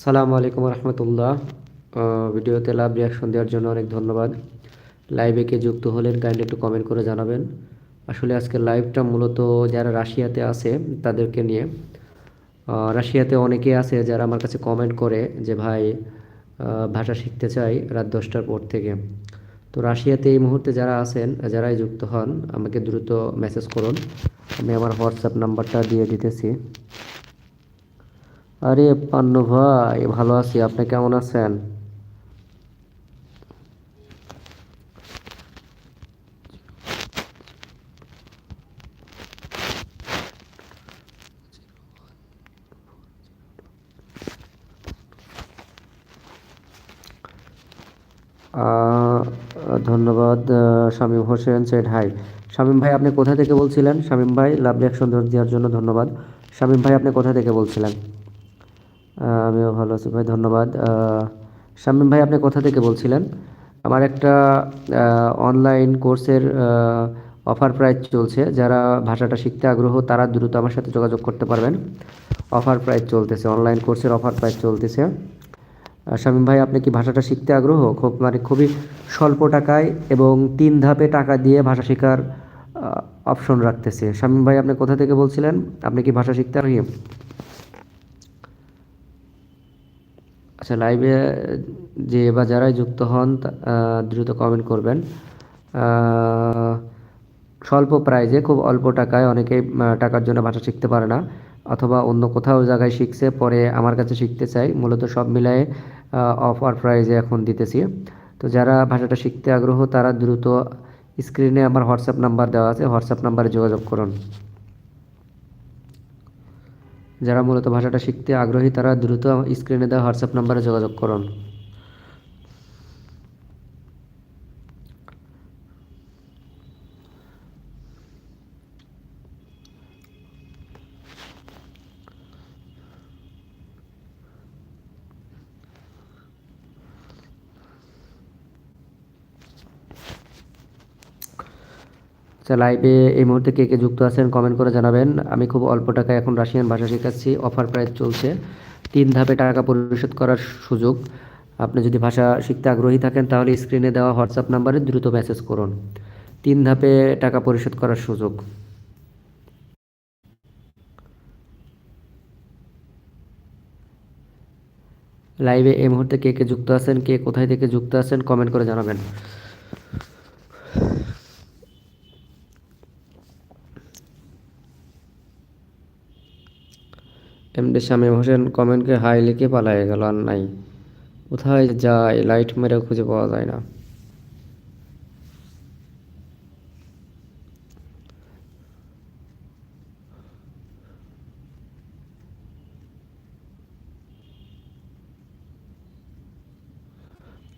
আসসালামু আলাইকুম রহমতুল্লাহ। ভিডিওতে লাভ রিয়াকশন দেওয়ার জন্য অনেক ধন্যবাদ। লাইভে কে যুক্ত হলেন কাইন্ডলি একটু কমেন্ট করে জানাবেন। আসলে আজকে লাইভটা মূলত যারা রাশিয়াতে আছে, তাদেরকে নিয়ে। রাশিয়াতে অনেকে আছে যারা আমার কাছে কমেন্ট করে যে, ভাই ভাষা শিখতে চাই রাত দশটার পর থেকে। তো রাশিয়াতে এই মুহূর্তে যারা আছেন, যারাই যুক্ত হন, আমাকে দ্রুত মেসেজ করুন। আমি আমার হোয়াটসঅ্যাপ নাম্বারটা দিয়ে দিতেছি। আরে পান্নু ভাই, ভালো আছি। আপনি কেমন আছেন? ধন্যবাদ শামীম হোসেন সেড হাই। শামীম ভাই, আপনি কোথা থেকে বলছিলেন? শামীম ভাই লাভ রিয়াকশন দেওয়ার জন্য ধন্যবাদ। শামীম ভাই, আপনি কোথা থেকে বলছিলেন? আমিও ভালো আছি। ভাই, ধন্যবাদ। শামীম ভাই, আপনি কোথা থেকে বলছিলেন? আমার একটা অনলাইন কোর্সের অফার প্রাইস চলছে। যারা ভাষাটা শিখতে আগ্রহ, তারা দ্রুত আমার সাথে যোগাযোগ করতে পারবেন। অফার প্রাইস চলতেছে অনলাইন কোর্সের অফার প্রাইস চলতেছে। শামীম ভাই, আপনি কি ভাষাটা শিখতে আগ্রহ? খুব মানে খুবই স্বল্প টাকায় এবং তিন ধাপে টাকা দিয়ে ভাষা শেখার অপশন রাখতেছে। শামীম ভাই, আপনি কোথা থেকে বলছিলেন? আপনি কি ভাষা শিখতে আগ্রহী? আচ্ছা লাইভে যে বা যারাই যুক্ত হন দ্রুত কমেন্ট করবেন। স্বল্প প্রাইজে খুব অল্প টাকায় অনেকেই টাকার জন্য ভাষা শিখতে পারে না, অথবা অন্য কোথাও জায়গায় শিখছে, পরে আমার কাছে শিখতে চাই মূলত সব মিলায়ে অফার প্রাইজে এখন দিতেছি। তো যারা ভাষাটা শিখতে আগ্রহ, তারা দ্রুত স্ক্রিনে আমার হোয়াটসঅ্যাপ নাম্বার দেওয়া আছে। হোয়াটসঅ্যাপ নাম্বারে যোগাযোগ করুন। যারা মূলত ভাষাটা শিখতে আগ্রহী তারা দ্রুত স্ক্রিনে দেওয়া হোয়াটসঅ্যাপ নাম্বারে যোগাযোগ করুন। আচ্ছা লাইভে এই মুহূর্তে কে কে যুক্ত আছেন কমেন্ট করে জানাবেন। আমি খুব অল্প টাকায় এখন রাশিয়ান ভাষা শেখাচ্ছি। অফার প্রাইস চলছে। তিন ধাপে টাকা পরিশোধ করার সুযোগ। আপনি যদি ভাষা শিখতে আগ্রহী থাকেন, তাহলে স্ক্রিনে দেওয়া হোয়াটসঅ্যাপ নাম্বারে দ্রুত মেসেজ করুন। তিন ধাপে টাকা পরিশোধ করার সুযোগ। লাইভে এই মুহূর্তে কে কে যুক্ত আছেন, কে কোথায় থেকে যুক্ত আছেন কমেন্ট করে জানাবেন। শামীম হোসেন কমেন্টকে হাই লিখে পালায়ে গেল আর নাই। কোথায় যায়? লাইট মেরে খুঁজে পাওয়া যায় না।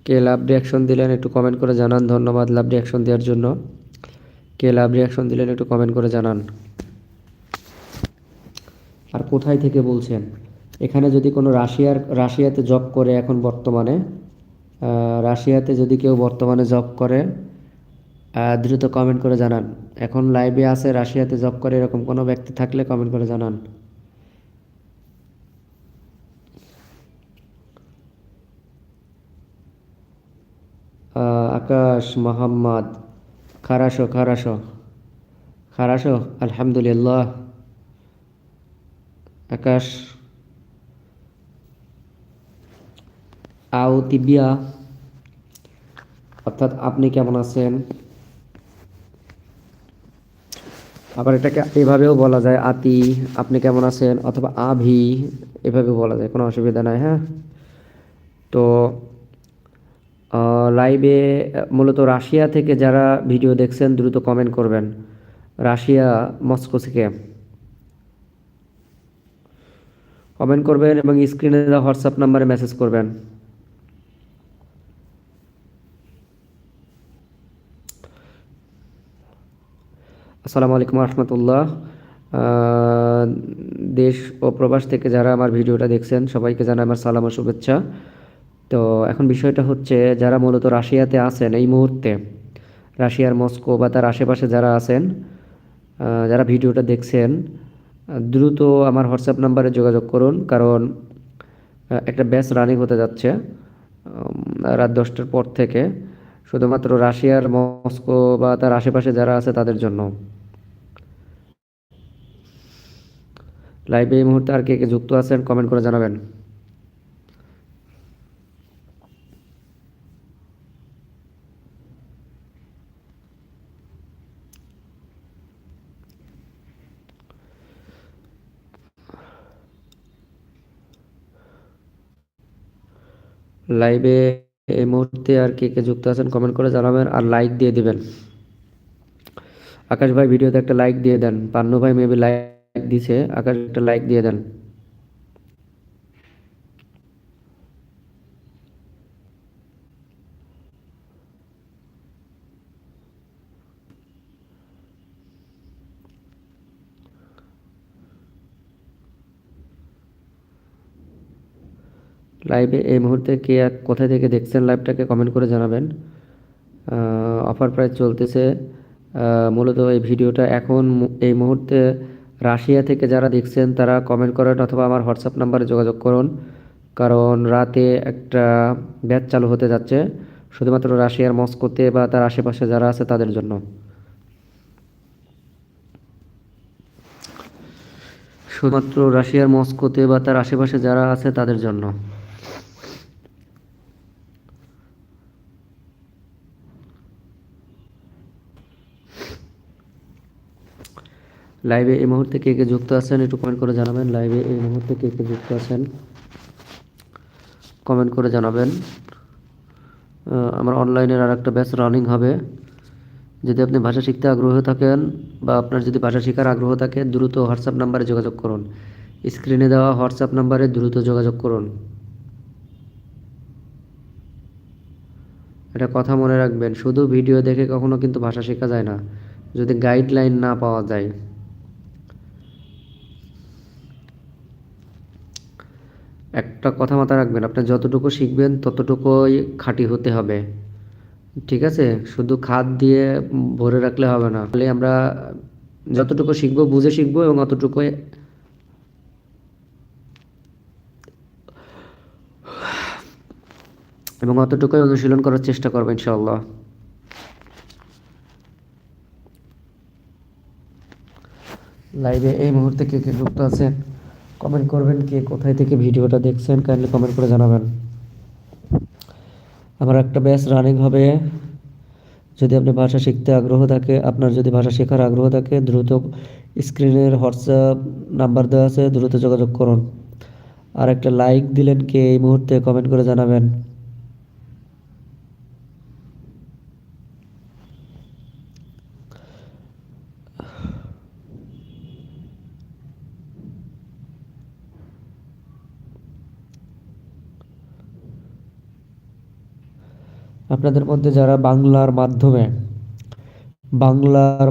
কে লাভ রিয়াকশন দিলেন একটু কমেন্ট করে জানান। ধন্যবাদ লাভ রিয়াকশন দেওয়ার জন্য। কে লাভ রিয়াকশন দিলেন একটু কমেন্ট করে জানান। আর কোথায় থেকে বলছেন? এখানে যদি কোনো রাশিয়ার, রাশিয়াতে জব করে এখন বর্তমানে রাশিয়াতে যদি কেউ বর্তমানে জব করে দ্রুত কমেন্ট করে জানান। এখন লাইভে আছে, রাশিয়াতে জব করে এরকম কোনো ব্যক্তি থাকলে কমেন্ট করে জানান। আকাশ, মোহাম্মদ, খারাসো খারাসো খারাসো, আলহামদুলিল্লাহ। আকাশ, আও তিবিয়া, অর্থাৎ আপনি কেমন আছেন? আবার এটাকে এভাবেও বলা যায়, আতি, আপনি কেমন আছেন? অথবা আভি, এভাবেও বলা যায়, কোনো অসুবিধা নাই হ্যাঁ? তো লাইভে মূলত রাশিয়া থেকে যারা ভিডিও দেখছেন, দ্রুত কমেন্ট করবেন। রাশিয়া, মস্কো থেকে। কমেন্ট করবেন এবং স্ক্রিনে দেওয়া হোয়াটসঅ্যাপ নাম্বারে মেসেজ করবেন। আসসালামু আলাইকুম রহমতুল্লাহ। দেশ ও প্রবাস থেকে যারা আমার ভিডিওটা দেখছেন, সবাইকে জানাই আমার সালাম ও শুভেচ্ছা। তো এখন বিষয়টা হচ্ছে, যারা মূলত রাশিয়াতে আছেন এই মুহূর্তে, রাশিয়ার মস্কো বা তার আশেপাশে যারা আছেন যারা ভিডিওটা দেখছেন দ্রুত আমার হোয়াটসঅ্যাপ নাম্বারে যোগাযোগ করুন, কারণ একটা ব্যাচ রানিং হতে যাচ্ছে রাত দশটার পর থেকে, শুধুমাত্র রাশিয়ার মস্কো বা তার আশেপাশে যারা আছে তাদের জন্য। লাইভে এই মুহূর্তে আর কে কে যুক্ত আছেন কমেন্ট করে জানাবেন। লাইভে এই মুহূর্তে আর কে কে যুক্ত আছেন কমেন্ট করে জানাবেন আর লাইক দিয়ে দিবেন। আকাশ ভাই ভিডিওতে একটা লাইক দিয়ে দেন। পান্নু ভাই মেবি লাইক দিছে। আকাশ একটা লাইক দিয়ে দেন। লাইভে এই মুহূর্তে কে আর কোথা থেকে দেখছেন লাইভটাকে কমেন্ট করে জানাবেন। অফার প্রাইস চলতেছে। মূলত এই ভিডিওটা এখন এই মুহূর্তে রাশিয়া থেকে যারা দেখছেন তারা কমেন্ট করেন অথবা আমার হোয়াটসঅ্যাপ নাম্বারে যোগাযোগ করুন। কারণ রাতে একটা ব্যাচ চালু হতে যাচ্ছে, শুধুমাত্র রাশিয়ার মস্কোতে বা তার আশেপাশে যারা আছে তাদের জন্য। শুধুমাত্র রাশিয়ার মস্কোতে বা তার আশেপাশে যারা আছে তাদের জন্য। লাইভে এই মুহূর্তে কে কে যুক্ত আছেন একটু কমেন্ট করে জানাবেন। লাইভে এই মুহূর্তে কে কে যুক্ত আছেন কমেন্ট করে জানাবেন। আমার অনলাইনের আর একটা ব্যাচ রানিং হবে। যদি আপনি ভাষা শিখতে আগ্রহ থাকেন বা আপনার যদি ভাষা শেখার আগ্রহ থাকে, দ্রুত হোয়াটসঅ্যাপ নাম্বারে যোগাযোগ করুন। স্ক্রিনে দেওয়া হোয়াটসঅ্যাপ নাম্বারে দ্রুত যোগাযোগ করুন। এটা কথা মনে রাখবেন, শুধু ভিডিও দেখে কখনো কিন্তু ভাষা শেখা যায় না। যদি গাইডলাইন না পাওয়া যায়। একটা কথা মাথায় রাখবেন, আপনি যতটুকু শিখবেন ততটুকুই খাঁটি হতে হবে। ঠিক আছে? শুধু খাদ দিয়ে ভরে রাখলে হবে না। তাহলে আমরা যতটুকু শিখব, বুঝে শিখব এবং অতটুকুই এবং অতটুকুই অনুশীলন করার চেষ্টা করব ইনশাআল্লাহ। লাইভে এই মুহূর্তে কে কে যুক্ত আছেন? কমেন্ট করবেন কে কোথায় থেকে ভিডিওটা দেখছেন কাইন্ডলি কমেন্ট করে জানাবেন। আমার একটা ব্যাচ রানিং হবে। যদি আপনি ভাষা শিখতে আগ্রহ থাকে, আপনার যদি ভাষা শেখার আগ্রহ থাকে, দ্রুত স্ক্রিনের হোয়াটসঅ্যাপ নাম্বার দেওয়া আছে, দ্রুত যোগাযোগ করুন। আর একটা লাইক দিলেন কে এই মুহূর্তে কমেন্ট করে জানাবেন। আপনাদের মধ্যে যারা বাংলার মাধ্যমে বাংলার